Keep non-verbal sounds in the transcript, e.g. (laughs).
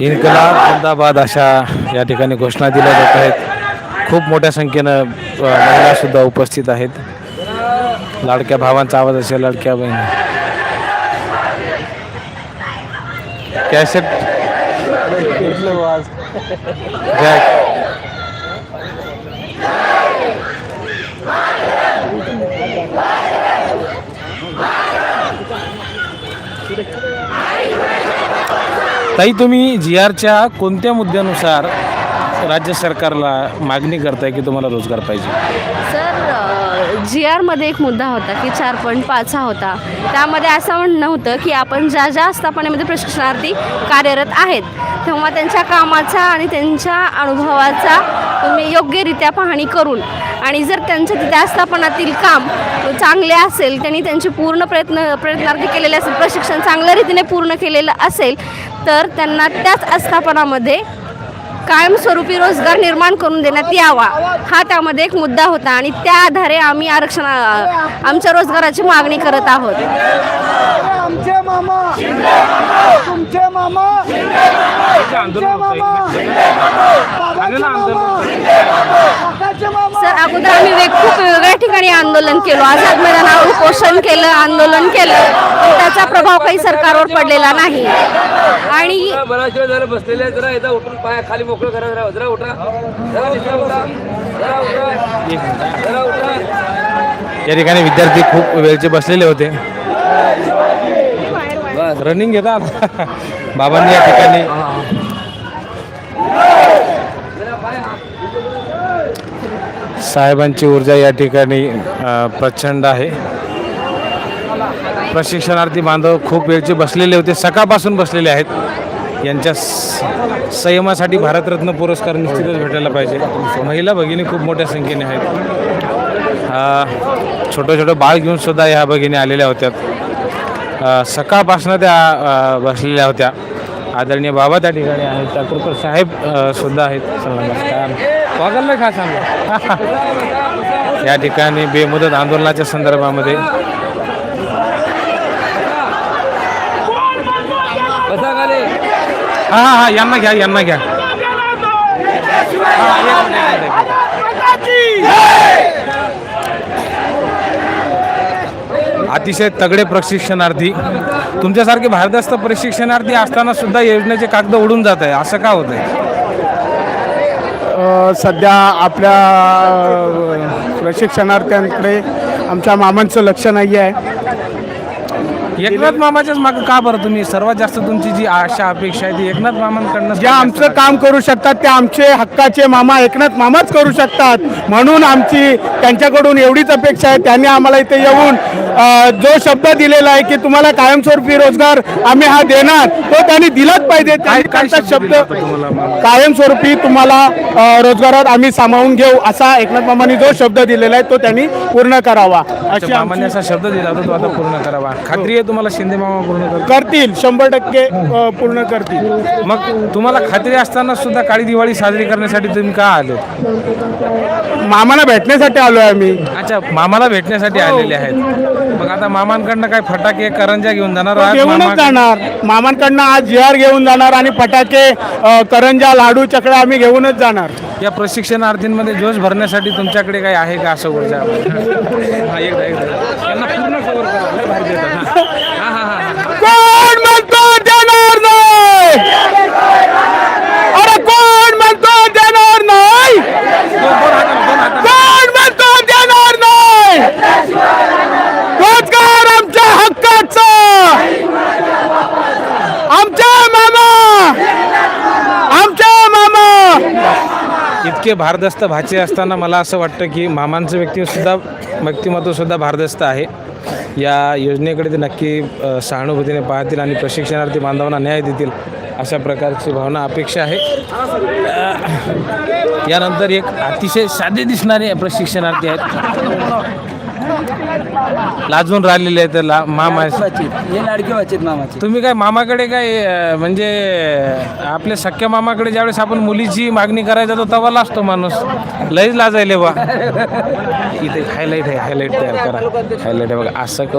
इन्कलाब जिंदाबाद अशा या ठिकाणी घोषणा दिल्या जात आहेत. खूप मोठ्या संख्येनं महिलासुद्धा उपस्थित आहेत. लाडक्या भावांचा आवाज असेल लाडक्या बहिणी. कॅसेट (laughs) ताई तुम्ही जी आरच्या कोणत्या मुद्द्यानुसार राज्य सरकारला मागणी करताय की तुम्हाला रोजगार पाहिजे? सर जी आरमध्ये एक मुद्दा होता की चार पॉईंट पाच हा होता. त्यामध्ये असं म्हणणं होतं की आपण ज्या ज्या आस्थापनेमध्ये प्रशिक्षणार्थी कार्यरत आहेत तेव्हा त्यांच्या कामाचा आणि त्यांच्या अनुभवाचा तुम्ही योग्यरित्या पाहणी करून आणि जर त्यांच्या तिथे आस्थापनातील काम चांगले असेल त्यांनी त्यांचे पूर्ण प्रयत्न प्रयत्नार्थी केलेले असेल प्रशिक्षण चांगल्या रीतीने पूर्ण केलेलं असेल तर त्यांना त्याच आस्थापनामध्ये कायमस्वरूपी रोजगार निर्माण करून देण्यात यावा. हा त्यामध्ये एक मुद्दा होता आणि त्या आधारे आम्ही आरक्षण आमच्या रोजगाराची मागणी करत आहोत. आमचे मामा. तुमचे मामा. सर अगोदर आम्ही वेग खूप वेगवेगळ्या ठिकाणी आंदोलन केलो. आझाद मैदानावर उपोषण केलं आंदोलन केलं पण त्याचा प्रभाव काही सरकारवर पडलेला नाही. आणि बराच वेळ बसलेले. जरा उठून पाया खाली मोकळं करा जरा जरा उठा. जरा उठा उठा. जरा उठा. जरा उठा. या ठिकाणी विद्यार्थी खूप वेळचे बसलेले होते. रनिंग घेतात. बाबांनी या ठिकाणी साहेबांची ऊर्जा या ठिकाणी प्रचंड आहे. प्रशिक्षणार्थी बांधव खूप वेळचे बसलेले होते सकाळपासून बसलेले आहेत. यांच्या स- संयमासाठी भारतरत्न पुरस्कार निश्चितच भेटायला पाहिजे. महिला भगिनी खूप मोठ्या संख्येने आहेत. छोटं छोटं बाळ घेऊन सुद्धा ह्या भगिनी आलेल्या होत्या. सकाळपासून त्या बसलेल्या होत्या. आदरणीय बाबा त्या ठिकाणी आहेत. चाकूरकर साहेब सुद्धा आहेत. नमस्कार. वागल खा सांगा? या ठिकाणी बेमुदत आंदोलनाच्या संदर्भामध्ये हा हा हा यांना घ्या यांना घ्या. अतिशय तगडे प्रशिक्षणार्थी तुमच्यासारखे भारदस्त प्रशिक्षणार्थी असताना सुद्धा योजनेचे कागद उडून जात आहे. असं का होत आहे सध्या आपल्या प्रशिक्षणार्थ्यांकडे आमच्या मामांचं लक्ष नाही आहे एकनाथ मामाच्याच मागं का बरं तुम्ही? सर्वात जास्त तुमची जी आशा अपेक्षा आहे ती एकनाथ मामांकडनं जे आमचं काम करू शकतात ते आमचे हक्काचे मामा एकनाथ मामाच करू शकतात. म्हणून आमची त्यांच्याकडून एवढीच अपेक्षा आहे. त्यांनी आम्हाला इथे येऊन जो शब्द दिलेला आहे की तुम्हाला कायमस्वरूपी रोजगार आम्ही हा देणार तो त्यांनी दिलाच पाहिजे. त्यांचा शब्द? कायमस्वरूपी तुम्हाला रोजगारात आम्ही सामावून घेऊ असा एकनाथ मामांनी जो शब्द दिलेला आहे तो त्यांनी पूर्ण करावा. अशी मामाने असा शब्द दिला होता तो आता पूर्ण करावा. खात्री आहे तुम्हाला शिंदे मामा पूर्ण करतील? करतील शंभर टक्के अ, पूर्ण करतील. मग तुम्हाला खात्री असताना सुद्धा काळी दिवाळी साजरी करण्यासाठी तुम्ही का आले? मामाला भेटण्यासाठी आलोय आम्ही. अच्छा मामाला भेटण्यासाठी आलेले आहेत. मग आता मामांकडनं काय फटाके करंजा घेऊन जाणार आहात? घेऊनच जाणार मामांकडनं आज जी आर घेऊन जाणार आणि फटाके अ, करंजा लाडू चकड्या आम्ही घेऊनच जाणार या प्रशिक्षणार्थींमध्ये जोश भरण्यासाठी तुमच्याकडे काही आहे का असं ऊर्जा हा, एकदा एकदा यांना पूर्ण cover करा. लय भारी देतात. हा. हा, हा, हा, हा. कोण म्हणतो देणार नाही अरे कोण म्हणतो देणार नाही दोन- दोन हाताने, दोन हाताने. कोण म्हणतो देणार नाही रोजगार आमच्या हक्काचा आमच्या मामा आमच्या मामा इतके भारदस्त भाचे असताना मला असं वाटतं की मामांचं व्यक्तिसुद्धा व्यक्तिमत्वसुद्धा भारदस्त आहे. या योजनेकडे ते नक्की सहानुभूतीने पाहतील आणि प्रशिक्षणार्थी बांधवांना न्याय देतील अशा प्रकारची भावना अपेक्षा आहे. यानंतर एक अतिशय साधे दिसणारे प्रशिक्षणार्थी आहेत. लाजून राहिलेले आहेत ला मामा हे लाडके वाचित मामाचे. तुम्ही काय मामाकडे काय अ, म्हणजे आपल्या सख्या मामाकडे ज्यावेळेस आपण मुलीची मागणी करायचा तो तवा लाजतो माणूस. लईच लाजायले बा. (laughs) इथे हायलाईट आहे हायलाईट तयार करा. हायलाईट आहे बघा असं करून